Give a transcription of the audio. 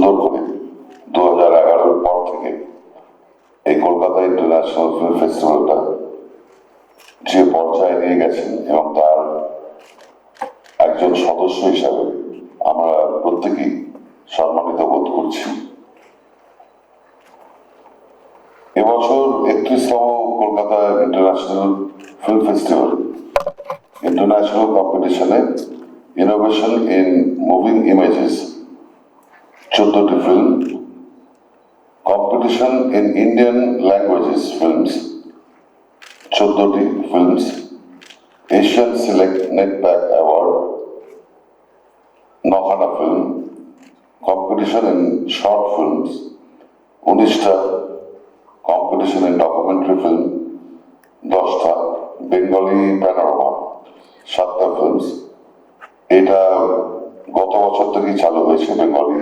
সুন্দর করে দু হাজার এগারোর পর থেকে এই কলকাতা ইন্টারন্যাশনাল ফিল্ম ফেস্টিভ্যালটা যে পর্যায়ে নিয়ে গেছেন এবং তার একজন সদস্য হিসাবে আমরা প্রত্যেকেই সম্মানিত বোধ করছি। এবছর একত্রিশতম Kolkata international film festival international কম্পিটিশনে ইনোভেশন ইন মুভিং ইমেজেস চোদ্দটি film competition in Indian languages films চোদ্দটি films Asian select NETPAC award নখানা film competition in short films উনিশটা কম্পিটিশন ইন ডকুমেন্টারি ফিল্ম দশটা বেঙ্গলি প্যানোরামা সাতটা films এটা গত বছর থেকেই চালু হয়েছে বেঙ্গলি